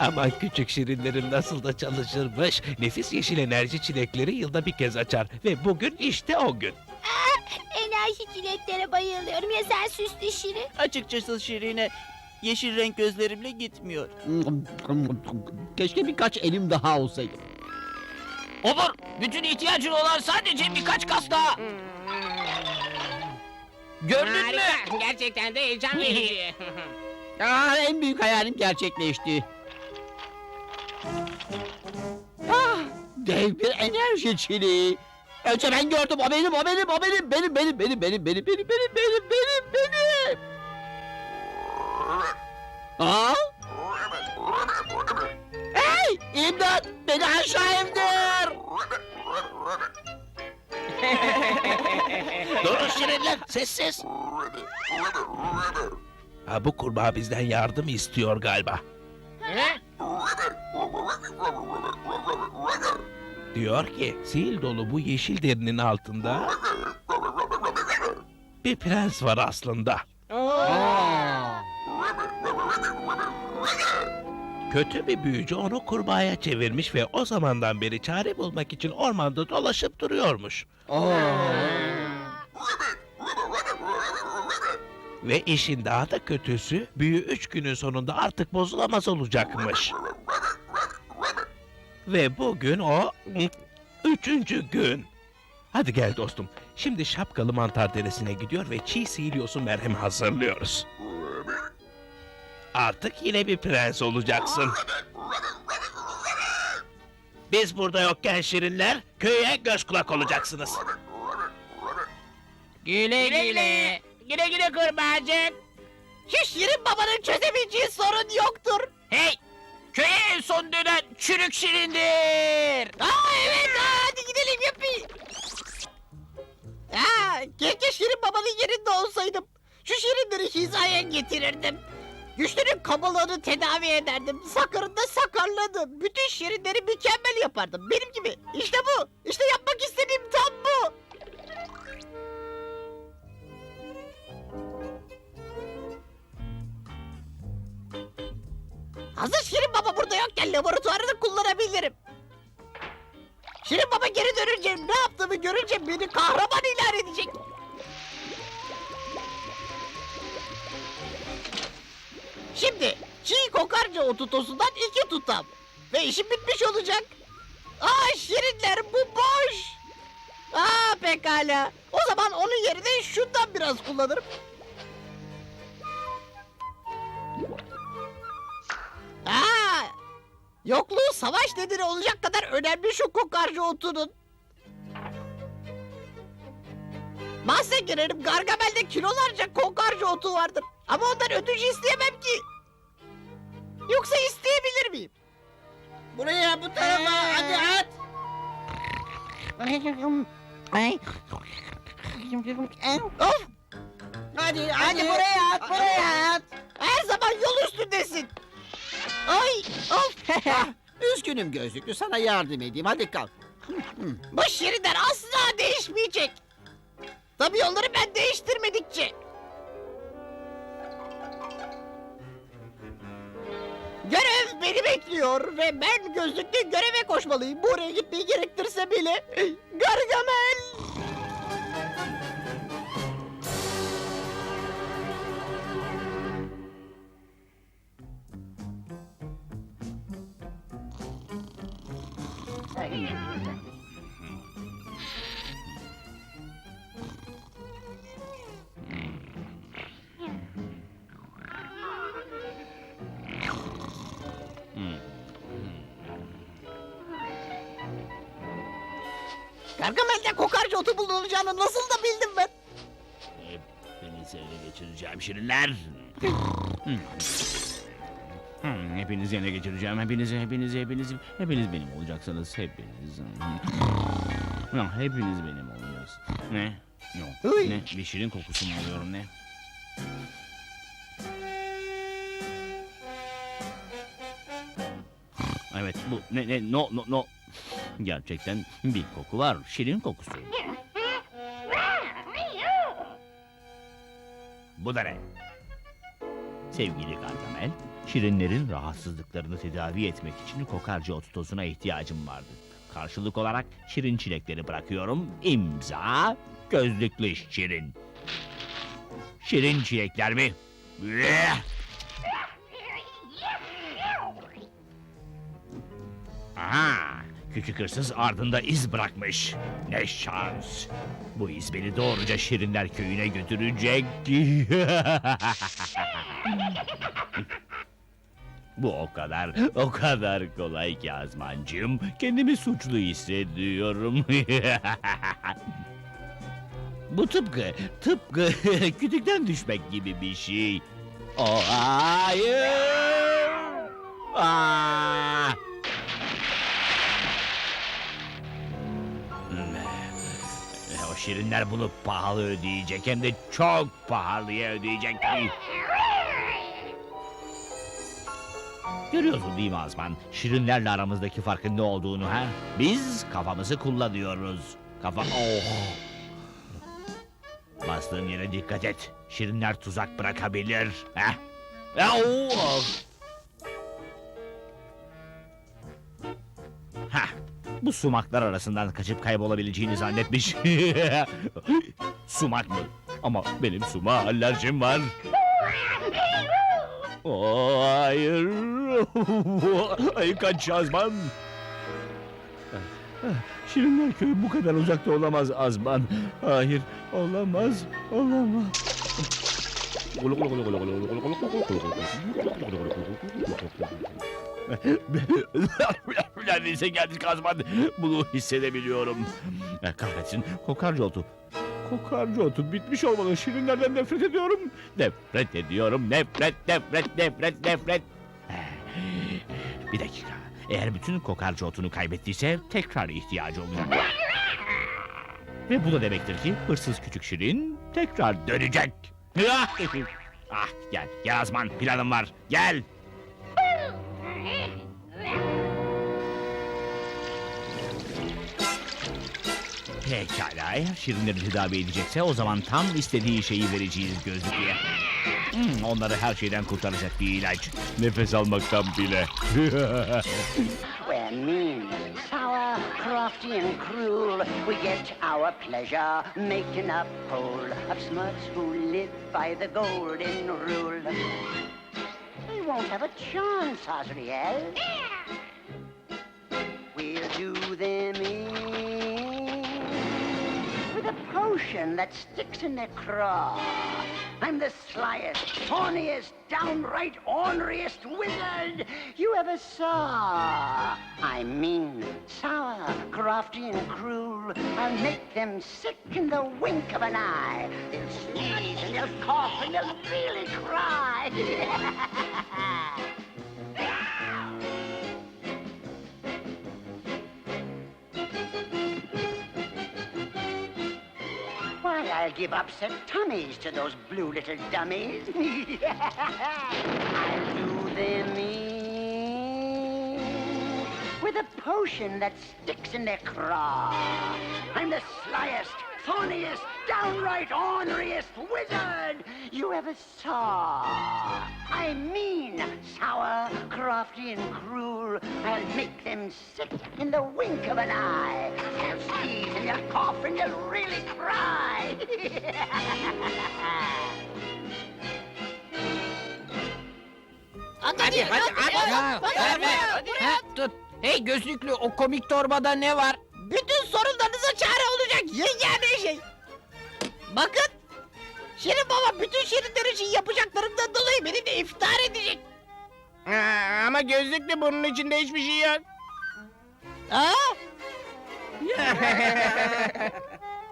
Aman küçük şirinlerim nasıl da çalışırmış. Nefis yeşil enerji çilekleri yılda bir kez açar. Ve bugün işte o gün. Enerji çileklere bayılıyorum. Ya sen süslü şirin? Açıkçası Şirine yeşil renk gözlerimle gitmiyor. Keşke birkaç elim daha olsaydı. Olur. Bütün ihtiyacın olan sadece birkaç kas daha. Gördün mü? Harika. Gerçekten de heyecan verici. Aa, en büyük hayalim gerçekleşti. Ah, dev bir enerji çiliği. Önce ben gördüm. O benim, o benim, o benim, benim, benim, benim, benim, benim, benim, benim, benim, benim, benim. Aa? Hey, imdat! Beni aşağı indir! Durun şirinler sessiz. Ha, bu kurbağa bizden yardım istiyor galiba. Diyor ki sil dolu bu yeşil derinin altında bir prens var aslında. Kötü bir büyücü onu kurbağaya çevirmiş ve o zamandan beri çare bulmak için ormanda dolaşıp duruyormuş. Ve işin daha da kötüsü büyü üç günün sonunda artık bozulamaz olacakmış. Ve bugün o üçüncü gün. Hadi gel dostum. Şimdi şapkalı mantar deresine gidiyor ve çiğ sihiryosu merhem hazırlıyoruz. Artık yine bir prens olacaksın. Biz burada yokken şirinler köye göz kulak olacaksınız. Güle güle. Güle güle kurbağacık. Şu Şirin babanın çözemeyeceği sorun yoktur. Hey! Köye en son dönen çürük şirindir. Aa evet aa, hadi gidelim yapayım. Aa, keşke Şirin babanın yerinde olsaydım. Şu şirinleri hizaya getirirdim. Güçlünün kabalığını tedavi ederdim. Sakırın da sakarladım. Bütün şirinleri mükemmel yapardım. Benim gibi. İşte bu. İşte yapmak istediğim tam bu. Hazır Şirin Baba burada yokken laboratuvarını kullanabilirim. Şirin Baba geri dönünce ne yaptığımı görünce beni kahraman ilan edecek. Şimdi çiğ kokarca otu tosundan iki tutam. Ve işim bitmiş olacak. Aa şirinler bu boş. Aa pekala. O zaman onun yerine şundan biraz kullanırım. Aa, yokluğu savaş nedeni olacak kadar önemli şu kokarca otunun. Bahse girerim Gargamel'de kilolarca kokarca otu vardır. Ama ondan ödünç isteyemem ki. Yoksa isteyebilir miyim? Buraya bu tarafa hadi at. Of! Hadi, hadi buraya at, buraya at. Her zaman yol üstündesin. Ay, of! Üzgünüm gözlüklü, sana yardım edeyim. Hadi kalk. Bu şirinler asla değişmeyecek. Tabii onları ben değiştirmedikçe. Görev beni bekliyor ve ben gözlüklü göreve koşmalıyım. Buraya gitmeyi gerektirse bile. Gargamel! Bulunacağını nasıl da bildim ben. Hepinizi ele geçireceğim şirinler. Hmm, hepinizi ele geçireceğim. Hepinizi, hepinizi, hepinizi. Hepiniz benim olacaksınız. Hepiniz. Ya, hepiniz benim olacaksınız. Ne? Yok. Uy. Ne? Bir şirin kokusu mu alıyorum ne? Evet bu ne ne no no no. Gerçekten bir koku var. Şirin kokusu. Bu da ne? Sevgili Gargamel, Şirinlerin rahatsızlıklarını tedavi etmek için kokarca otu tozuna ihtiyacım vardı. Karşılık olarak şirin çilekleri bırakıyorum. İmza gözlüklü şirin. Şirin çilekler mi? Aha! Küçük hırsız ardında iz bırakmış. Ne şans. Bu iz beni doğruca Şirinler köyüne götürecek. Bu o kadar, o kadar kolay ki Azmancığım. Kendimi suçlu hissediyorum. Bu tıpkı, tıpkı kütükten düşmek gibi bir şey. Oh, hayır! Aa! Şirinler bunu pahalı ödeyecek hem de çok pahalıya ödeyecek. Görüyorsun değil mi Azman? Şirinlerle aramızdaki farkın ne olduğunu ha? Biz kafamızı kullanıyoruz. Kafa... Oh! Bastığın yere dikkat et. Şirinler tuzak bırakabilir. Ha? Oh! Bu sumaklar arasından kaçıp kaybolabileceğini zannetmiş. Sumak mı? Ama benim suma alerjim var. Oo, hayır. Ay kaç Azman. Şirinler köyü bu kadar uzakta olamaz Azman. Hayır, olamaz, olamaz. Neredeyse geldik Azman. Bunu hissedebiliyorum. Eh, Kahretsin, kokarca otu. Kokarca otu bitmiş olmalı. Şirinlerden nefret ediyorum. Nefret ediyorum. Nefret, nefret, nefret, nefret. Eh, Bir dakika. Eğer bütün kokarca otunu kaybettiyse tekrar ihtiyacı olacak. Ve bu da demektir ki hırsız küçük şirin tekrar dönecek. ah gel, gel Azman planım var. Gel. Pekala eğer şirinleri tedavi edecekse o zaman tam istediği şeyi vereceğiz gözlüklüye. Hmm, onları her şeyden kurtaracak bir ilaç. Nefes almaktan bile. We're mean, sour, crafty, and cruel. We get our pleasure making a poll of smuts who live by the golden rule. They won't have a chance, Azriel. We'll do them in a potion that sticks in their craw. I'm the slyest, thorniest, downright orneriest wizard you ever saw. I mean, sour, crafty, and cruel. I'll make them sick in the wink of an eye. They'll sneeze and they'll cough and they'll really cry. I'll give upset tummies to those blue little dummies. I'll do them in with a potion that sticks in their craw. I'm the slyest, thorniest, downright orneriest wizard you ever saw. I mean, sour, crafty, and cruel. I'll make them sick in the wink of an eye. They'll sneeze and they'll cough and they'll really cry. Hadi hadi hadi. Ya, ver, ver. Ha, tut. Hey gözlüklü o komik torbada ne var? Bütün sorunlarınıza çare olacak yegane şey. Bakın. Şirin baba bütün şirinler için yapacaklarımdan dolayı benimle iftihar edecek. Ha, ama gözlüklü bunun içinde hiçbir şey yok. Ha?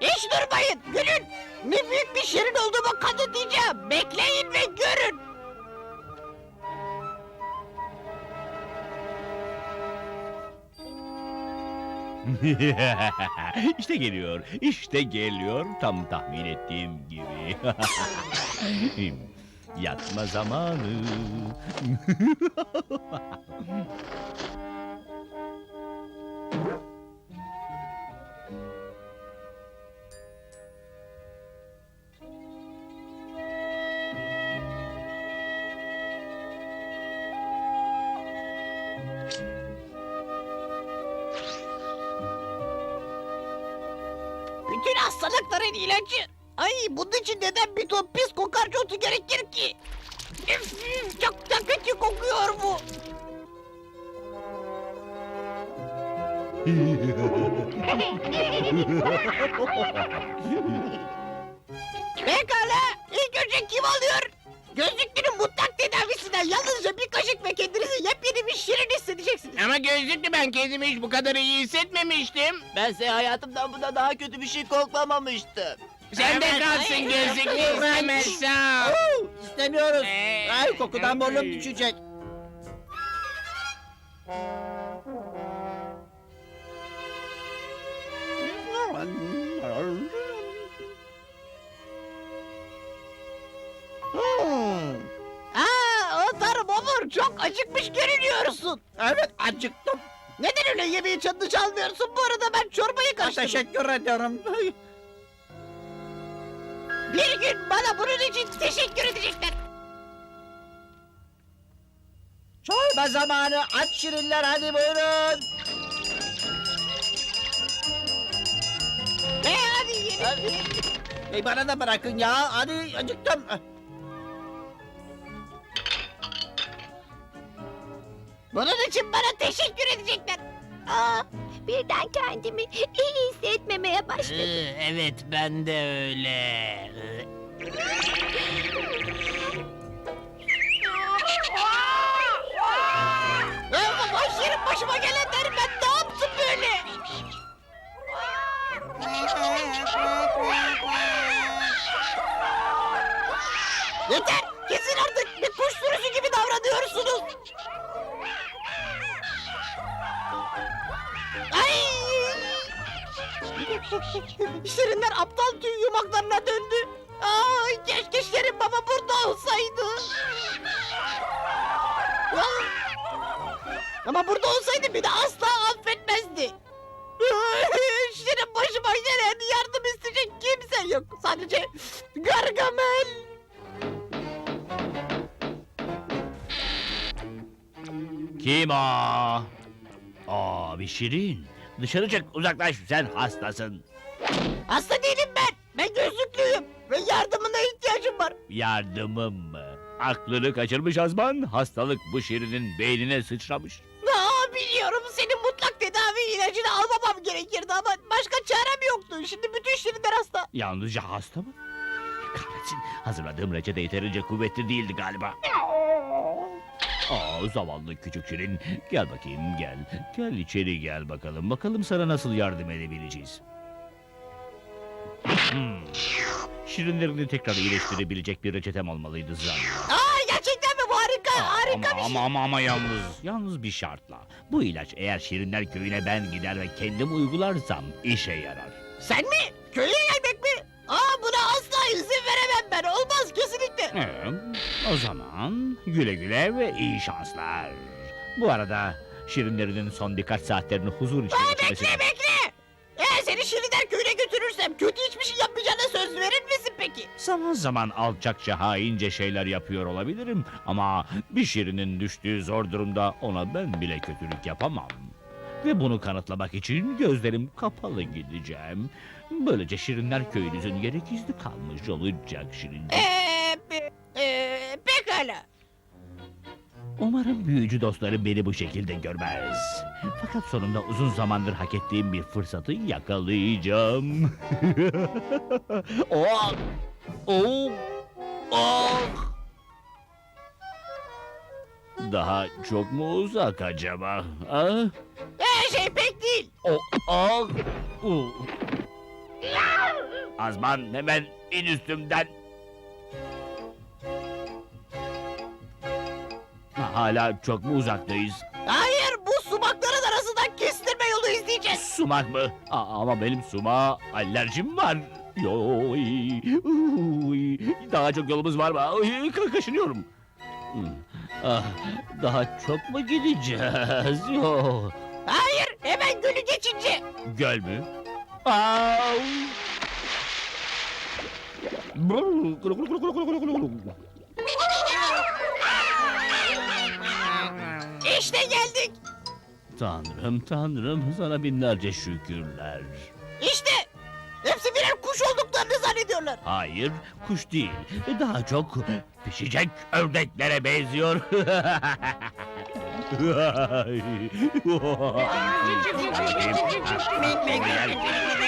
Hiç durmayın, gülün. Ne büyük bir şirin olduğumu kanıtlayacağım. Bekleyin ve görün. işte geliyor, işte geliyor tam tahmin ettiğim gibi. Yatma zamanı. Bütün hastalıkların ilacı. Ay bunun için neden bir ton pis kokarca otu gerekir ki? Üf, çok da kötü kokuyor bu. Pekala. İlk önce kim alıyor? Gözlüklünün mutlak tedavisinden yalnızca bir kaşık ve kendinizi yepyeni bir şirin. Ama gözlüklü ben kendimi hiç bu kadar iyi hissetmemiştim. Bense hayatımdan buna daha kötü bir şey koklamamıştım. Sen de kalsın gözlüklü istemezsen. İstemiyoruz. Ee, Ay kokudan burnum düşecek. O tarım Omur çok acıkmış görünüyorsun. Evet acıktım. Neden öyle yemeği çadını çalmıyorsun? Bu arada ben çorbayı karıştırdım. Teşekkür ederim. Bir gün bana bunun için teşekkür edecekler. Çorba zamanı aç şirinler hadi buyurun. E hadi yiyelim. Hey, bana da bırakın ya hadi acıktım. Bunun için bana teşekkür edecekler. Aa, birden kendimi iyi hissetmemeye başladım. Ee, evet ben de öyle. Ee, Ee, boş başıma gelenleri Kim o? Aa bir şirin. Dışarı çık uzaklaş sen hastasın. Hasta değilim ben. Ben gözlüklüyüm. Ve yardımına ihtiyacım var. Yardımım mı? Aklını kaçırmış Azman. Hastalık bu şirinin beynine sıçramış. Aa, biliyorum senin mutlak tedavi ilacını almamam gerekirdi ama başka çarem yoktu. Şimdi bütün şirinler hasta. Yalnızca hasta mı? Kahretsin. Hazırladığım reçete yeterince kuvvetli değildi galiba. Aa zavallı küçük şirin. Gel bakayım gel. Gel içeri gel bakalım. Bakalım sana nasıl yardım edebileceğiz. Hmm. Şirinlerini tekrar iyileştirebilecek bir reçetem olmalıydı zannediyorum. Aa, gerçekten mi bu harika? Harika ama, bir şey. ama ama ama yalnız, yalnız bir şartla. Bu ilaç eğer Şirinler köyüne ben gider ve kendim uygularsam işe yarar. Sen mi? Köye Ee, o zaman güle güle ve iyi şanslar. Bu arada Şirinlerinin son birkaç saatlerini huzur içinde geçirmesi... Bekle bekle. Eğer seni Şirinler köyüne götürürsem kötü hiçbir şey yapmayacağına söz verir misin peki? Zaman zaman alçakça haince şeyler yapıyor olabilirim ama bir Şirin'in düştüğü zor durumda ona ben bile kötülük yapamam. Ve bunu kanıtlamak için gözlerim kapalı gideceğim. Böylece Şirinler köyünüzün yeri gizli kalmış olacak Şirincik. Eee, Umarım büyücü dostlarım beni bu şekilde görmez. Fakat sonunda uzun zamandır hak ettiğim bir fırsatı yakalayacağım. oh! Oh! Oh! Daha çok mu uzak acaba? Ah! Her şey pek değil. Oh! Oh! Uh! Azman hemen in üstümden. Hala çok mu uzaktayız? Hayır bu sumakların arasından kestirme yolu izleyeceğiz. Sumak mı? Aa, ama benim suma alerjim var. Yoy, uy, daha çok yolumuz var mı? Ka- kaşınıyorum. Hmm, Ah, daha çok mu gideceğiz? Yo. Hayır hemen gölü geçince. Göl mü? Au! İşte geldik. Tanrım tanrım sana binlerce şükürler. İşte hepsi bir kuş olduklarını zannediyorlar. Hayır, kuş değil. Daha çok pişecek ördeklere benziyor.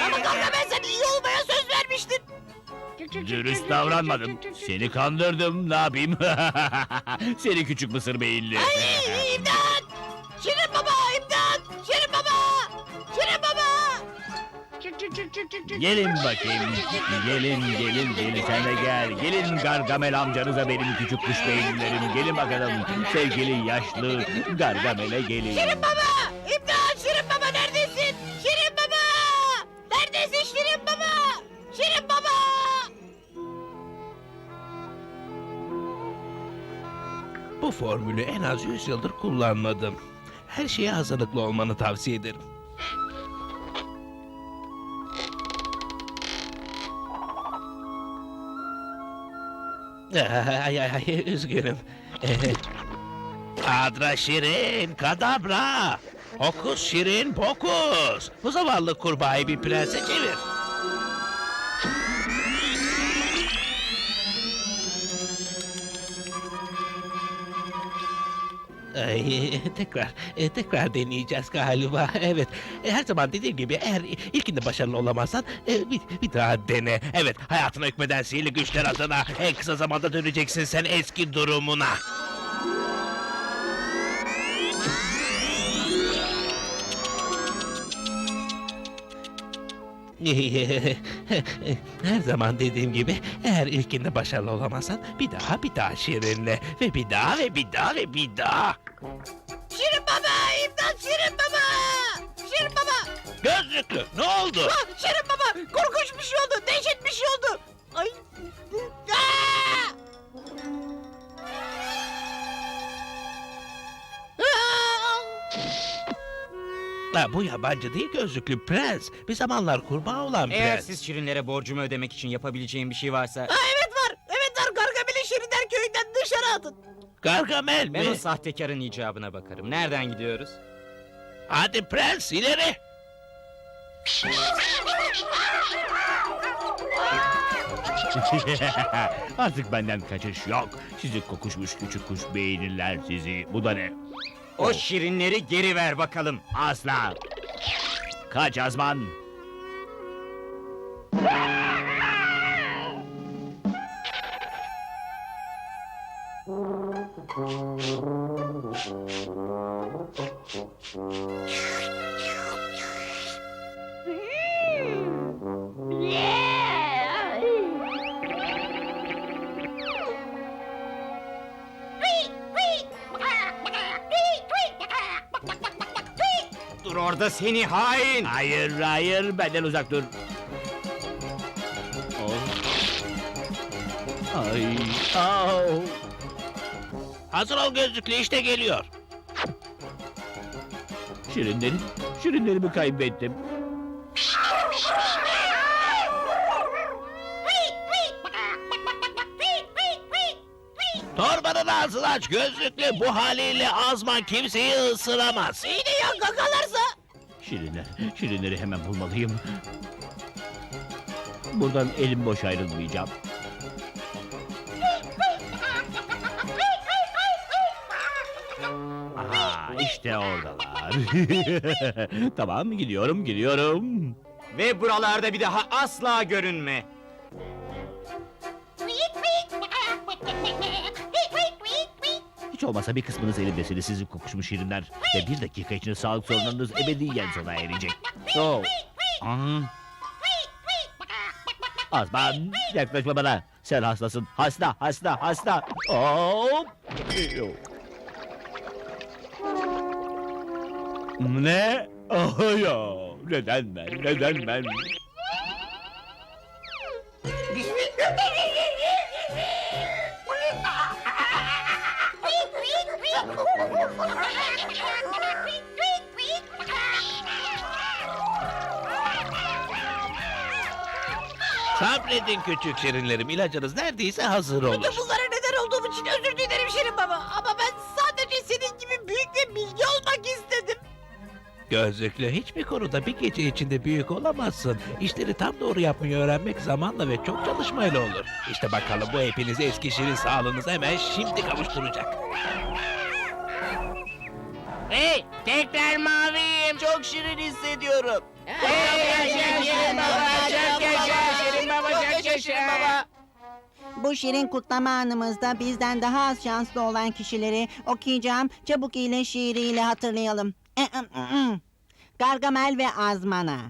Ama Gargamel sen iyi olmaya söz vermiştin. Dürüst davranmadım. Seni kandırdım. Ne yapayım? Seni küçük mısır beyinli. Ay Gelin bakayım. Gelin gelin gelin sen de gel. Gelin Gargamel amcanıza benim küçük kuş beyinlerim. Gelin bakalım. Sevgili yaşlı Gargamel'e gelin. Şirin baba! İmdat! Şirin baba neredesin? Şirin baba! Neredesin Şirin baba? Şirin baba! Bu formülü en az 100 yıldır kullanmadım. Her şeye hazırlıklı olmanı tavsiye ederim. Ay ay ay üzgünüm. Adra şirin kadabra. Hokus şirin pokus. Bu zavallı kurbağayı bir prense çevir. Ay, tekrar, e, tekrar deneyeceğiz galiba. Evet, e, her zaman dediğim gibi eğer ilkinde başarılı olamazsan e, bir, bir daha dene. Evet, hayatına hükmeden sihirli güçler adına en kısa zamanda döneceksin sen eski durumuna. Her zaman dediğim gibi eğer ilkinde başarılı olamazsan bir daha bir daha şirinle ve bir daha ve bir daha ve bir daha. Şirin baba! İmdat Şirin baba! Şirin baba! Gözlüklü ne oldu? Ah, Şirin baba! Korkunç bir şey oldu. Dehşet Ha, bu yabancı değil gözlüklü prens. Bir zamanlar kurbağa olan Eğer prens. siz şirinlere borcumu ödemek için yapabileceğim bir şey varsa... Aa, evet var. Evet var. Gargamel'i Şirinler köyünden dışarı atın. Gargamel mi? Ben o sahtekarın icabına bakarım. Nereden gidiyoruz? Hadi prens ileri. Artık benden kaçış yok. Sizi kokuşmuş küçük kuş beyinliler sizi. Bu da ne? O şirinleri geri ver bakalım. Asla. Kaç Azman. Seni hain! Hayır hayır benden uzak dur. Oh. Ay. Au. Hazır ol gözlüklü işte geliyor. Şirinlerim, şirinlerimi kaybettim. Torbanın ağzını aç gözlüklü. Bu haliyle azman kimseyi ısıramaz. İyi de ya gagalarsa? Şirinler, şirinleri hemen bulmalıyım. Buradan elim boş ayrılmayacağım. Aha, işte oradalar. tamam, gidiyorum, gidiyorum. Ve buralarda bir daha asla görünme. Hiç olmazsa bir kısmınız elimdesiniz sizin kokuşmuş şirinler. Ve bir dakika içinde sağlık sorunlarınız ebediyen sona erecek. Oh. Aa. Azman, yaklaşma bana. Sen hastasın. Hasta, hasta, hasta. Hop. Ne? Oh ya. Neden ben? Neden ben? Sabredin küçük şirinlerim. İlacınız neredeyse hazır olur. Bunlara neden olduğum için özür dilerim Şirin baba. Ama ben sadece senin gibi büyük ve bilgi olmak istedim. Gözlüklü hiçbir konuda bir gece içinde büyük olamazsın. İşleri tam doğru yapmayı öğrenmek zamanla ve çok çalışmayla olur. İşte bakalım bu hepinizi eski şirin sağlığınıza hemen şimdi kavuşturacak. Bu şirin kutlama anımızda bizden daha az şanslı olan kişileri okuyacağım çabuk ile şiiriyle hatırlayalım. Gargamel ve Azmana.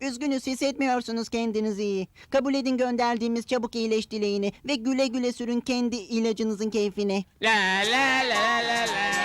Üzgünüz hissetmiyorsunuz kendinizi iyi. Kabul edin gönderdiğimiz çabuk iyileş dileğini ve güle güle sürün kendi ilacınızın keyfine. La la la la la.